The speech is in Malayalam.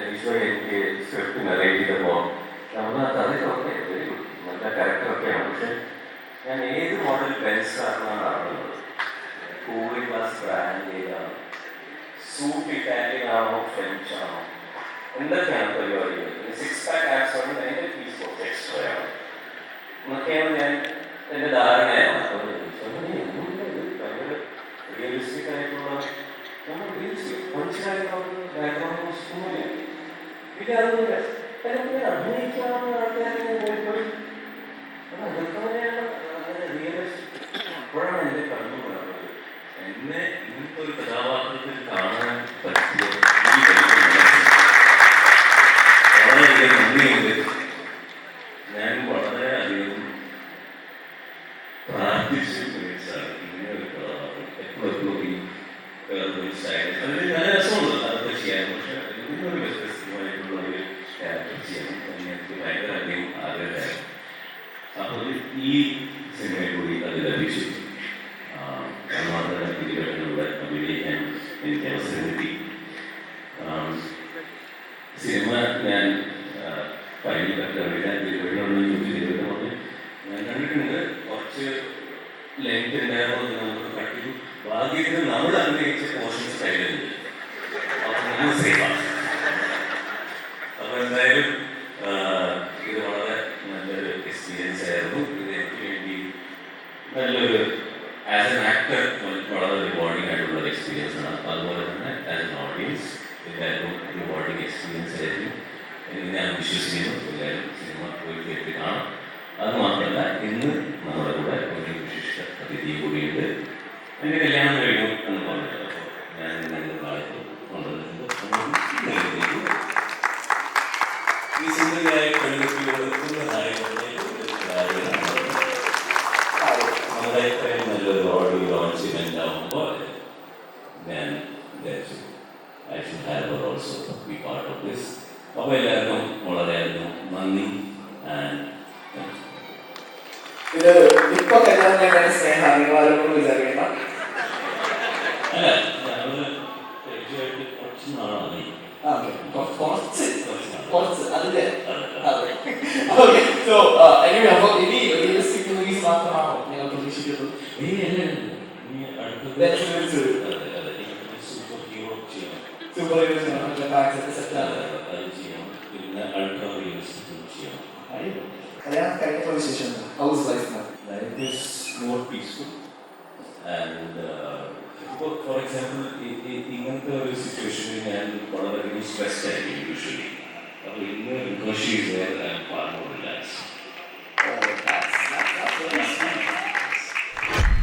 ഈശോ എനിക്ക് സ്ക്രിപ്റ്റ് നറേറ്റ് ചെയ്തപ്പോൾ നമ്മൾ അതൊക്കെ വെരി ഗുഡ് നല്ല ക്യാരക്ടറൊക്കെയാണ് പക്ഷെ ഞാൻ ഏത് മോഡൽ കാരണമാണ് അറിയുന്നത്? കൂളിംഗ് ഗ്ലാസ് ബ്രാൻഡ് ചെയ്താണ് സൂട്ട് ഇറ്റാലിയൻ ആണോ? ഫ്രഞ്ച് ആണോ? എന്തൊക്കെയാണ് പരിപാടികൾ? സിക്സ് പാക്ക് ആപ്സ് ആണ് അതിന്റെ ഫീസ് കുറച്ച് എക്സ്ട്രാ ആണ് എന്നൊക്കെയാണ് ഞാൻ എന്റെ ധാരണയാണ് അപ്പോൾ ചോദിച്ചത്, എന്തുകൊണ്ട് ഇത് ഭയങ്കര റിയലിസ്റ്റിക് ആയിട്ടുള്ള നമ്മൾ റിയലിസ്റ്റിക് മനസ്സിലായിട്ടുള്ള ബാക്ക്ഗ്രൗണ്ട് ഒന്നുമില്ല അതൊന്നുമില്ല എനിക്ക് അഭിനയിക്കാവുന്ന ആൾക്കാരെ പോയി അപ്പോഴാണ് എന്റെ കണ്ണു പറഞ്ഞത് എന്നെ ഇങ്ങനത്തെ ഒരു കഥാപാത്രത്തിൽ കാണാൻ പറ്റിയ വളരെയധികം നന്ദിയുണ്ട്. ഞാൻ വളരെയധികം പ്രാർത്ഥിച്ച് ഉപയോഗിച്ചാണ് ഇങ്ങനെ ഒരു കഥാപാത്രം എപ്പോഴെപ്പോഴും ഈ വേറൊരു സ്റ്റൈൽ അതിന് നല്ല രസമുണ്ട് അതൊക്കെ ചെയ്യാൻ പക്ഷെ ഇതിനൊരു വ്യത്യസ്തമായിട്ടുള്ള ഒരു ക്യാരക്ടർ ചെയ്യണം എന്ന് എനിക്ക് ഭയങ്കര അധികം ആഗ്രഹമായിരുന്നു അപ്പോൾ ഈ സിനിമയിൽ കൂടി അത് ലഭിച്ചു. മാത്രമല്ല ഇതിലൂടെ അഭിനയിക്കാൻ എനിക്ക് അവസരം കിട്ടി. സിനിമ ഞാൻ കഴിഞ്ഞ കണ്ടില്ല ഇതിലൂടെ ചോദിച്ചിട്ടുണ്ട് ഞാൻ കണ്ടിട്ടുണ്ട്. കുറച്ച് ലെങ്ത് ഉണ്ടായിരുന്നു നമുക്ക് കട്ടി ഭാഗ്യത്തിന് നമ്മൾ അഭിനയിച്ച പോർഷൻസ് കയ്യിലുണ്ട് അപ്പോൾ നമ്മൾ അപ്പോൾ എന്തായാലും ഇത് വളരെ നല്ലൊരു എക്സ്പീരിയൻസ് ആയിരുന്നു. നല്ലൊരു ആസ് എൻ ആക്ടർ വളരെ റിവാർഡിംഗ് ആയിട്ടുള്ള എക്സ്പീരിയൻസ് ആണ്. അതുപോലെ തന്നെ ആസ് എൻ ഓഡിയൻസ് എല്ലാവർക്കും റിവാർഡിംഗ് എക്സ്പീരിയൻസ് ആയിരിക്കും. എന്ന് ഞാൻ വിശ്വസിക്കുന്നു. എല്ലാവരും സിനിമ പോയി കേട്ട് കാണാം. അത് മാത്രമല്ല ഇന്ന് നമ്മുടെ കൂടെ ഒരു വിശിഷ്ട അതിഥി കൂടിയുണ്ട്. എന്റെ കല്യാണം കഴിഞ്ഞു എന്ന് പറഞ്ഞിട്ട് അപ്പോൾ ഞാൻ എന്റെ കാലത്ത് കൊണ്ടുവന്നിട്ടുണ്ട്. ഈ സുന്ദരിയായ പെൺകുട്ടിയോട് ബി പാർട്ട് ഓഫ് ദിസ് അപ്പോൾ എല്ലാവർക്കും വളരെയധികം നന്ദി ഇത് ഇപ്പൊ കല്യാണം കഴിഞ്ഞ സ്നേഹം നിങ്ങൾ ആരോടും വിചാരിക്കണ്ട. അല്ല കുറച്ച്. കൊ- കുറച്ച്. കുറച്ച് അതിന്റെ അതെ. ഓക്കെ. സോ എനിവേ അപ്പൊ ഇനി റിയലിസ്റ്റിക് മൂവീസ് മാത്രമാണോ നിങ്ങൾ പ്രതീക്ഷിക്കുന്നത്. ഇനി അടുത്തത്. അതെ, അതെ. സൂപ്പർ ഹീറോ ചെയ്യണം സൂപ്പർ ഹീറോസ് സെറ്റ് അതെ, അത് ചെയ്യണം പിന്നെ അൾട്രാ റിയലിസ്റ്റിക് ചെയ്യണം കല്യാണം കഴിഞ്ഞപ്പോൾ വിശേഷം house life Life is more peaceful and uh, for, for example ഈ- ഈ- ഇങ്ങനത്തെ ഒരു സിറ്റുവേഷനിൽ ഞാൻ വളരെയധികം സ്ട്രെസ്ഡ് ആയിരിക്കും യൂഷ്വലി അപ്പോൾ ഇന്ന് because she is where I am